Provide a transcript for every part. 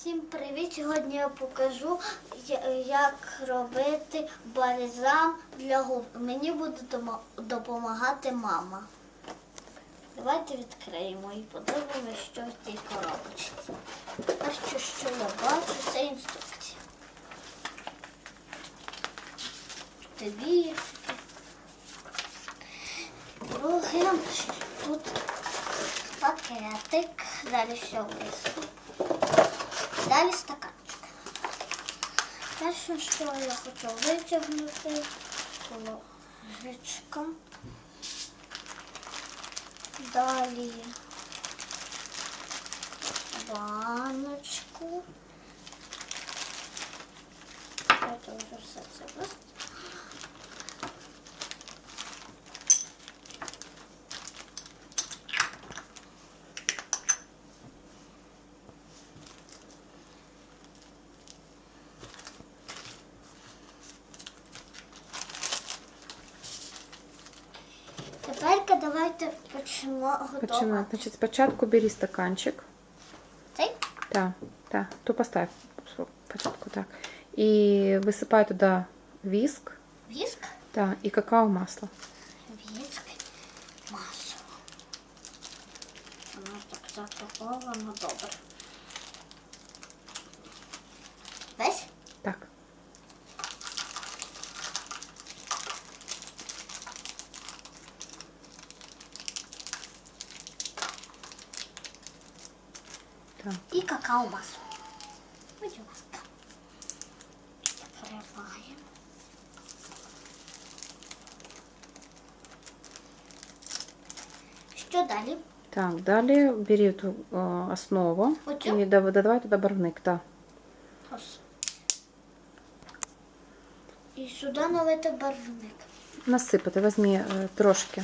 Всім привіт! Сьогодні я покажу, як робити бальзам для губ. Мені буде допомагати мама. Давайте відкриємо і подивимося, що в цій коробочці. Перше, що я бачу, це інструкція. Тобі. Друге, тут пакетик, далі все висить. Далі стаканчик. Перше, що я хочу витягнути, ложечка. Далі баночку. Це вже все це почнемо готувати. Починай. Значить, спочатку бери стаканчик. Цей? Так, так. То поставь спочатку так. І висипай туди віск. Віск, Так, і какао масло. віск, масло. Воно так запаковано добре. Так. І какао масло. Будь ласка. Закриваємо. Що далі? Так, далі бери ту о, основу Оцю? і дав- додавай туди барвник. Так. Ось. І сюди налити барвник. Насипати, візьми е, трошки.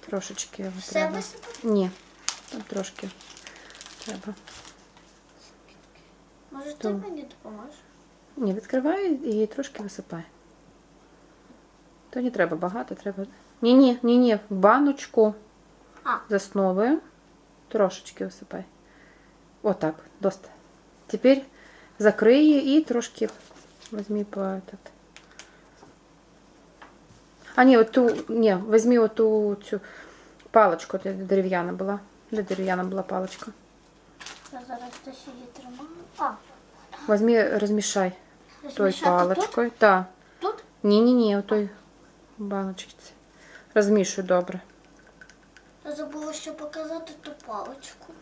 Трошечки його Все треба. висипати? Ні, там трошки треба. Може, ти То. мені допоможеш? Ні, відкривай і трошки висипай. То не треба багато, треба. Ні, ні, ні, ні, в баночку А. з основою трошечки висипай. Отак, доста. Тепер закрий її і трошки візьми по этот. А, ні, оту, ні, візьми оту цю паличку, де дерев'яна була. Де дерев'яна була паличка. Я зараз десь її тримаю. А, Візьми, розмішай той розмішати паличкою. Тут? Тут? Ні, ні, ні, отой баночці. Розмішуй добре. Я забула ще показати ту паличку.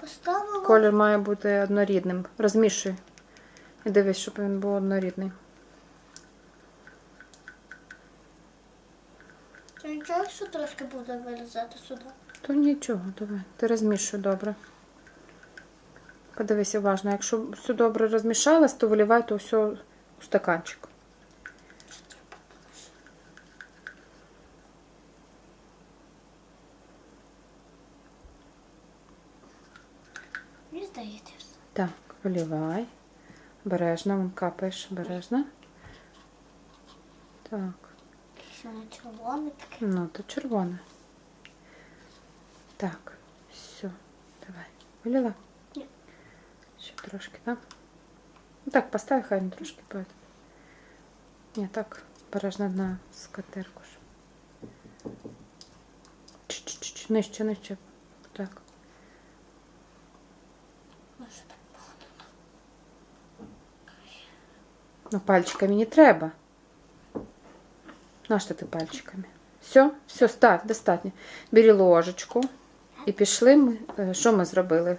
Поставила. Колір має бути однорідним. Розмішуй. І дивись, щоб він був однорідний. Нічого, якщо трошки буде вилізати сюди? То нічого, давай. Ти розмішуй добре. Подивись уважно. Якщо все добре розмішалось, то виливай то все у стаканчик. Мені здається. Так, виливай. Бережно, вон капаєш, бережно. Так, воно червоний такий. ну то червоне. Так, все, давай. Вилила? Ще трошки, так? Ну так, поставь, хай він трошки поет. Ні, так, бережно на скатерку. ж. Чуть-чуть, нижче, нижче. Так. Ну, пальчиками не треба. На що ти пальчиками? Все, все, стать, достатньо. Бери ложечку. І пішли ми. Що ми зробили?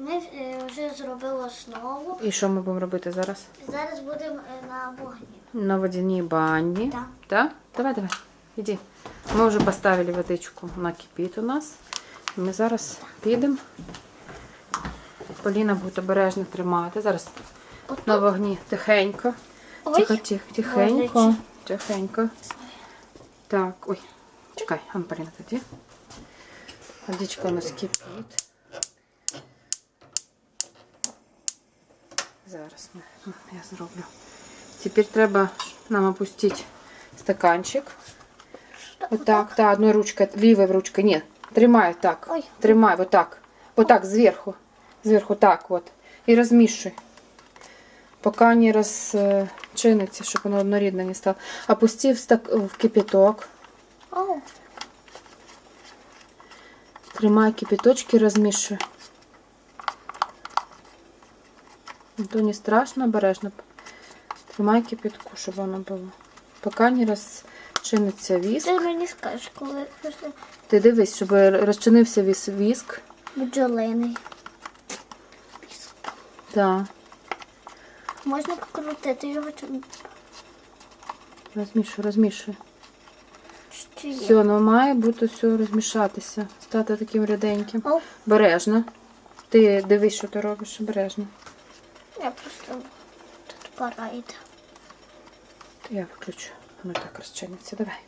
Ми е, вже зробили основу. І що ми будемо робити зараз? Зараз будемо е, на вогні. На водяній бані. Так. Так? Давай, давай. Іди. Ми вже поставили водичку на кипіт у нас. Ми зараз підемо. Поліна буде обережно тримати. Зараз Отут? на вогні тихенько. Ой. Тихо, тихо, тихенько. Боляче. Тихенько. Так, ой. Чекай, Ан Поліна тоді. Водичка у нас кипить. Зараз ми, ну, я зроблю. Тепер треба нам опустити стаканчик. Отак, та, одною ручкою, лівою ручкою. Ні, тримай так. Ой. Тримай, вот так. Вот так, зверху. Зверху так вот. І розмішуй. Поки не розчиниться, щоб воно однорідне не стало. Опусти в, стак... в кипяток. О, Тримай кипяточки, розмішуй. То не страшно, обережно. Тримай кипятку, щоб воно було. Поки не розчиниться віск. ти мені скажеш, коли Ти дивись, щоб розчинився віс віск. бджолиний. Так, Можна покрутити його чи розмішуй, розмішуй. Все, воно має бути все розмішатися. Стати таким ріденьким. О, Бережно. Ти дивись, що ти робиш, обережно. Я просто тут пора йде. То я виключу. Воно так розчиниться. Давай.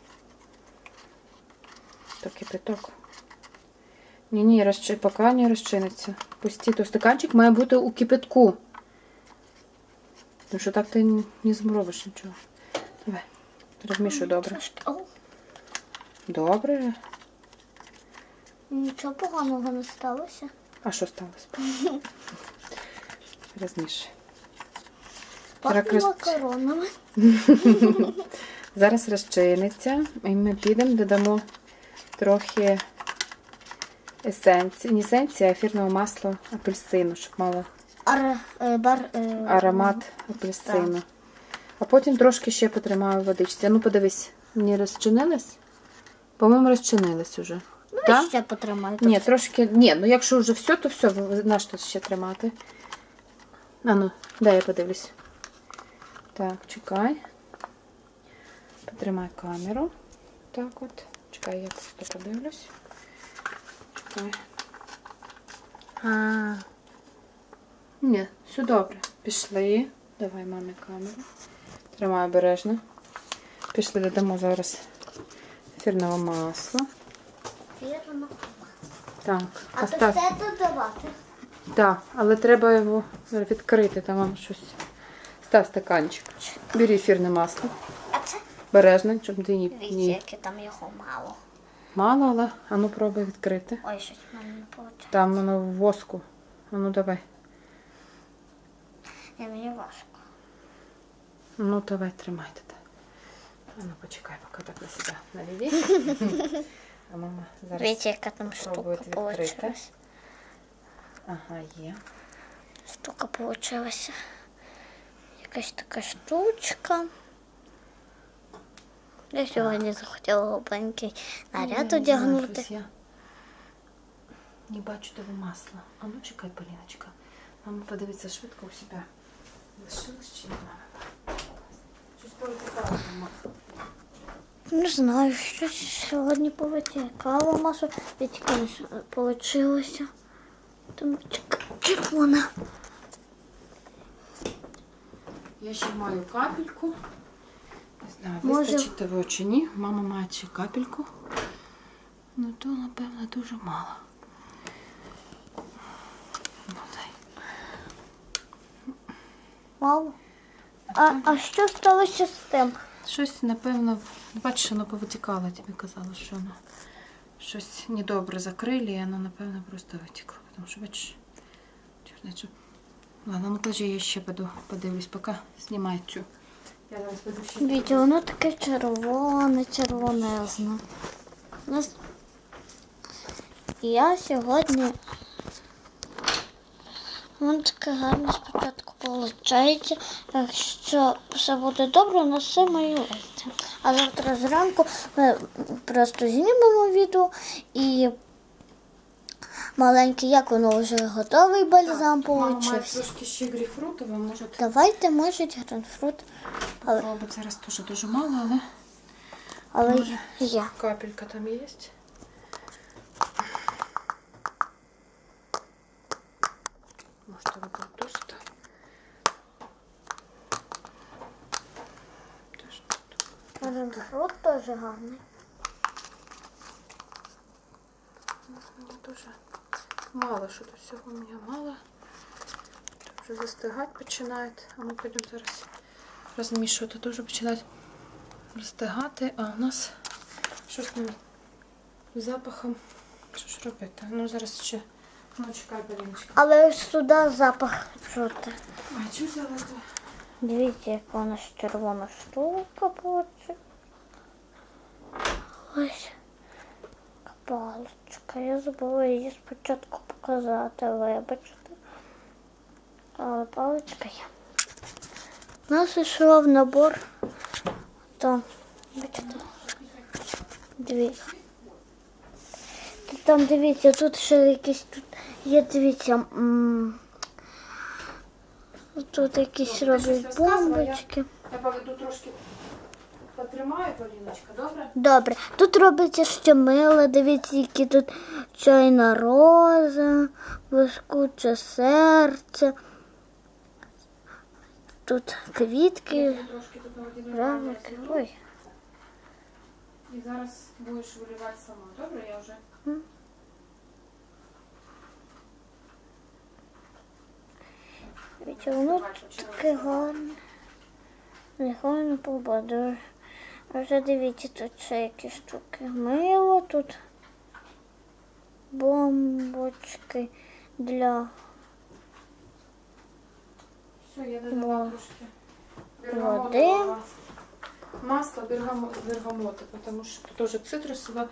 То кипяток. Ні, ні, розчи... поки не розчиниться. Пусти, то стаканчик має бути у кипятку. Тому що так ти не зробиш нічого. Давай. Розмішуй добре. Добре. нічого поганого не сталося. А що сталося? Розмішуй. Пахне макаронами. Зараз розчиниться, і ми підемо, додамо трохи есенції, не есенції, а ефірного масла апельсину, щоб мало Ар, е, бар, е, аромат апельсину. А потім трошки ще потримаю в водичці. Ну, подивись, не розчинилась? По-моєму, розчинилась уже. Ну, Так? ще потримайте. Ні, трошки. Ні, ну якщо вже все, то все, наш тут ще тримати. А ну, дай я подивлюсь. Так, чекай. Потримай камеру. Так от. Чекай, я просто подивлюсь. Чекай. А. Ні, все добре. Пішли. Давай мамі камеру. Тримай обережно. Пішли, додамо зараз ефірного масла. Вірно. Так, А то все додавати. Так, але треба його відкрити, там вам щось. Став стаканчик. Бери ефірне масло. А це Бережно, щоб ти ні, дивіться, ні. яке там його мало. Мало, але а ну пробуй відкрити. Ой, щось в мене не виходить. Там воно в воску. А ну давай. Ні, мені важко. Ну давай, тримай туди. А ну почекай, поки так на себе наведи. А мама зараз. Дивіться, яка там штука відкрити. получилась. Ага, є. Штука получилася. Якась така штучка. Я сьогодні захотіла голубенький наряд не одягнути. Я не бачу того масла. А ну чекай, Поліночка. Мама подивиться швидко у себе. Лишилось чи немає? Щось повитікало там масло. Не знаю, щось сьогодні повитікало масло. Відтікало получилося. Там чек- червона. Я ще маю капельку. Не знаю, Може- вистачить того чи ні. Мама має ще капельку. Ну то, напевно, дуже мало. Ну, дай. Мало. А, а що сталося з тим? Щось, напевно, бачиш, воно повитікало, тобі казала, що воно щось недобре закрили, і воно, напевно, просто витекло. Тому що, бачиш, чорнечу. Ладно, ну клади, я ще піду, подивлюсь, поки знімаю цю. Я зараз піду ще. Дивіться, воно таке червоне, червонезне. Я сьогодні. Воно таке гарне спочатку виходить. Якщо все буде добре, у нас все має вийти. А завтра зранку ми просто знімемо відео і маленький, як воно вже готовий бальзам получився. трошки ще грейпфрутового, може Давайте, може, гранфрут, але, попробувати. Зараз теж дуже мало, але але Може. є. капелька там є. Може, того було досить. Гранфрут теж гарний. Мені дуже мало, що тут всього у мене мало. Тут вже застигати починають. А ми підемо зараз розмішувати. Дуже починають розстигати, а у нас щось там запахом. Що ж робити? Ну зараз ще. Ну чекай, Поліночка. Але сюди запах Що ти? А що взяла то? Дивіться, яка у нас червона штука получить. Ось. така Паличка. Я забула її спочатку показати, вибачте. Але паличка є. У нас йшов набор. То, бачите, дивіться. Тут Там дивіться, тут ще якісь тут є, дивіться. м, Тут якісь щось роблять я- бомбочки. Я поведу трошки потримаю, Поліночка, добре? Добре, тут робиться ще мило, дивіться, які тут чайна роза, блискуче серце. Тут квітки, трошки тут наводила. Ой, І зараз будеш виливати сама. Добре, я вже. дивіться, воно таке гарне. Гарно побудує. А вже дивіться, тут ще які штуки. Мило тут. Бомбочки для Все, я додала трошки Води. Масло бергамо- бергамоту, тому що тут уже цитрусове.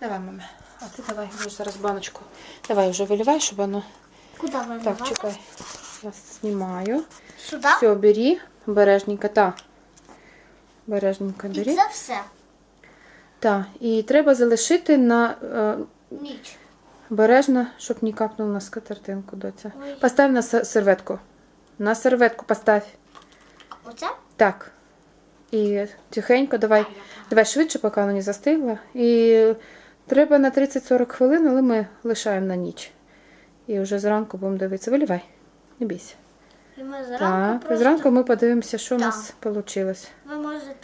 Давай, мама. А ти давай, можеш зараз баночку. Давай вже виливай, щоб воно. куди Так, чекай. Я знімаю. Сюди? Все, бери. Бережненько, так. Бережненько І це все. Так, і треба залишити на е, Ніч. бережно, щоб не капнув на скатертинку, доця. Ой. Постав на серветку. На серветку постав. Оце? Так. І тихенько, давай, давай швидше, поки воно не застигло. І треба на 30-40 хвилин, але ми лишаємо на ніч. І вже зранку будемо дивитися. Вилівай, не бійся. І ми зранку Так, просто... зранку ми подивимося, що у нас вийшло.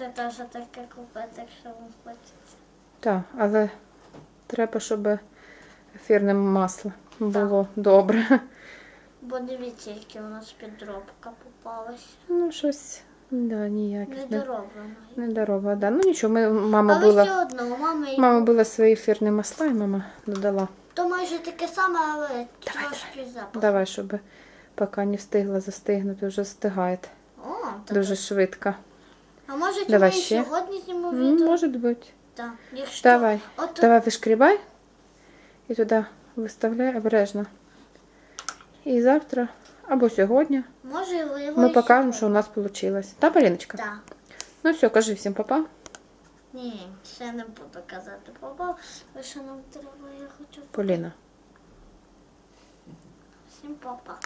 Можете теж таке купити, якщо вам хочеться. Так, але треба, щоб ефірне масло було добре. Бо дивіться, які у нас підробка попалась. Ну, щось, да, ніякісне. Недороблена. Недарова, да. Ну нічого, ми, мама Але була. все одно, у мами і- Мама була свої ефірні масла, і мама додала. то майже таке саме, але трошки запах. Давай, щоб поки не встигла застигнути, вже встигає О, то дуже так. швидко. А може Давай ми ще. сьогодні знімемо М, відео? Може бути. Так. Якщо... Давай. От Давай вишкрібай і туди виставляй обережно. І завтра або сьогодні Може ви його ми і покажемо, що у нас вийшло. Та, Поліночка? Так. Ну все, кажи всім папа. Ні, ще не буду казати. Бо що нам треба, я хочу Поліна. всім папа.